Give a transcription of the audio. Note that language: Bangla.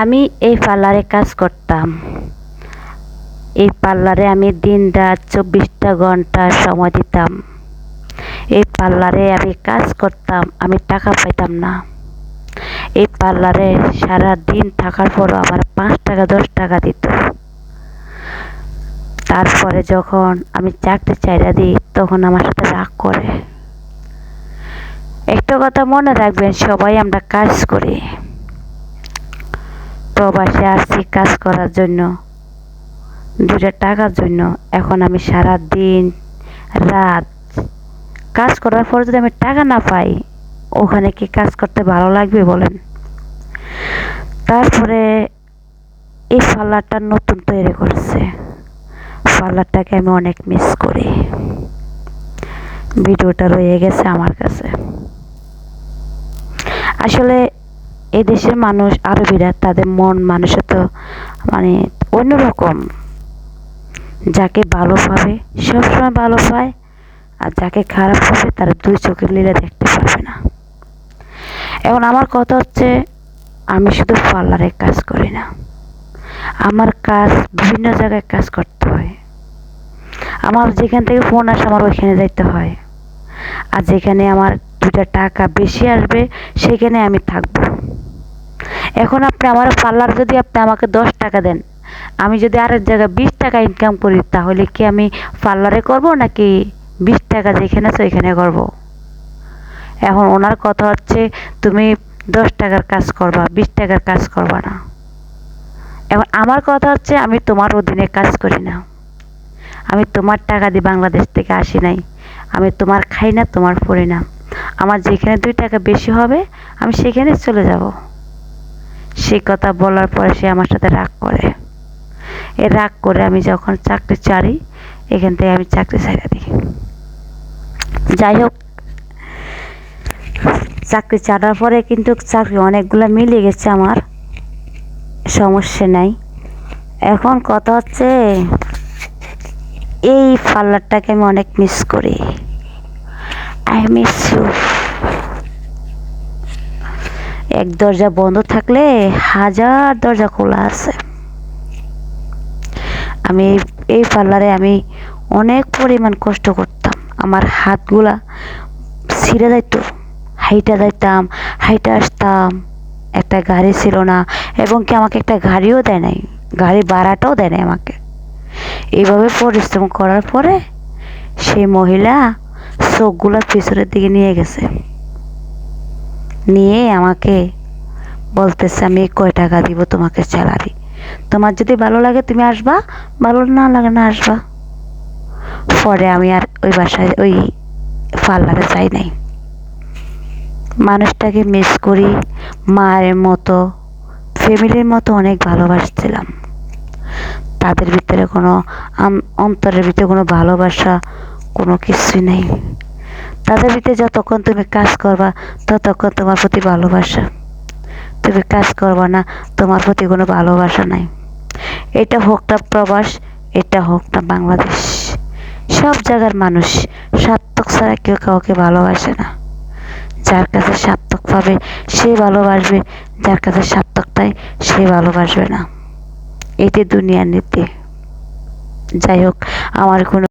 আমি এই পার্লারে কাজ করতাম। এই পার্লারে আমি দিন রাত চব্বিশটা ঘণ্টা সময় দিতাম। এই পার্লারে আমি কাজ করতাম, আমি টাকা পাইতাম না। এই পার্লারে সারা দিন থাকার পরও আমার পাঁচ টাকা, দশ টাকা দিত। তারপরে যখন আমি চাকরি চাইরা দিই, তখন আমার সাথে রাগ করে। একটা কথা মনে রাখবেন, সবাই আমরা কাজ করি। প্রবাসে আসছি কাজ করার জন্য দুটা টাকার জন্য। এখন আমি সারা দিন রাত কাজ করার পর যদি আমি টাকা না পাই, ওখানে কি কাজ করতে ভালো লাগবে বলেন? তারপরে এই পার্লারটা নতুন তৈরি করছে। পার্লারটাকে আমি অনেক মিস করি। ভিডিওটা রয়ে গেছে আমার কাছে। আসলে এই দেশের মানুষ, আরবিরা তাদের মন মানুষের তো মানে অন্যরকম। যাকে ভালো পাবে সবসময় ভালো পায়, আর যাকে খারাপ পাবে তারা দুই চোখের লীলা দেখতে পারবে না। এখন আমার কথা হচ্ছে, আমি শুধু পার্লারে কাজ করি না। আমার কাজ বিভিন্ন জায়গায় কাজ করতে হয়। আমার যেখান থেকে ফোন আসে, আমার ওইখানে যাইতে হয়। আর যেখানে আমার দুটা টাকা বেশি আসবে, সেখানে আমি থাকব। এখন আপনি আমার পার্লার যদি আপনি আমাকে দশ টাকা দেন, আমি যদি আরেক জায়গায় বিশ টাকা ইনকাম করি, তাহলে কি আমি পার্লারে করব নাকি বিশ টাকা যেখানে আছে ওইখানে করব? এখন ওনার কথা হচ্ছে, তুমি দশ টাকার কাজ করবা, বিশ টাকার কাজ করবা না। এখন আমার কথা হচ্ছে, আমি তোমার অধীনে কাজ করি না। আমি তোমার টাকা দিয়ে বাংলাদেশ থেকে আসি নাই। আমি তোমার খাই না, তোমার পড়ি না। আমার যেখানে দুই টাকা বেশি হবে, আমি সেখানে চলে যাব। সেই কথা বলার পরে সে আমার সাথে রাগ করে। এ রাগ করে আমি যখন চাকরি ছাড়ি, এখান থেকে আমি চাকরি ছেড়ে দিই। যাই হোক, চাকরি ছাড়ার পরে কিন্তু চাকরি অনেকগুলো মিলে গেছে আমার, সমস্যা নাই। এখন কথা হচ্ছে, এই পার্লারটাকে আমি অনেক মিস করি। আই মিস ইউ এক দরজা বন্ধ থাকলে হাজার দরজা খোলা আছে। আমি এই পার্লারে আমি অনেক পরিমাণ কষ্ট করতাম। আমার হাতগুলা ছিঁড়ে যাইতো, হাইটা যাইতাম, হাইটা আসতাম। একটা গাড়ি ছিল না, এবং কি আমাকে একটা গাড়িও দেয় নাই, গাড়ি ভাড়াটাও দেয় নাই আমাকে। এইভাবে পরিশ্রম করার পরে সেই মহিলা চোখগুলো পিছনের দিকে নিয়ে গেছে। নিয়ে আমাকে বলতেছে, আমি কয় টাকা দিব তোমাকে স্যালারি তোমার যদি ভালো লাগে তুমি আসবা, ভালো না লাগে না আসবা। পরে আমি আর ওই বাসায়, ওই পার্লারে যাই নাই। মানুষটাকে মিস করি, মায়ের মতো ফ্যামিলির মতো অনেক ভালোবাসছিলাম। তাদের ভিতরে কোনো অন্তরের ভিতরে কোনো ভালোবাসা কোনো কিছুই নেই। তাদের ভিতরে যতক্ষণ তুমি কাজ করবা, ততক্ষণ তোমার প্রতি ভালোবাসা। তুমি কাজ করবা না, তোমার প্রতি কোনো ভালোবাসা নাই। এটা হোক না প্রবাস, এটা হোক না বাংলাদেশ। সব জায়গার মানুষ সার্থক ছাড়া কেউ কাউকে ভালোবাসে না। যার কাছে সার্থক পাবে, সে ভালোবাসবে। যার কাছে সার্থক নাই, সে ভালোবাসবে না। এটি দুনিয়ার নীতি। যাই হোক, আমার কোনো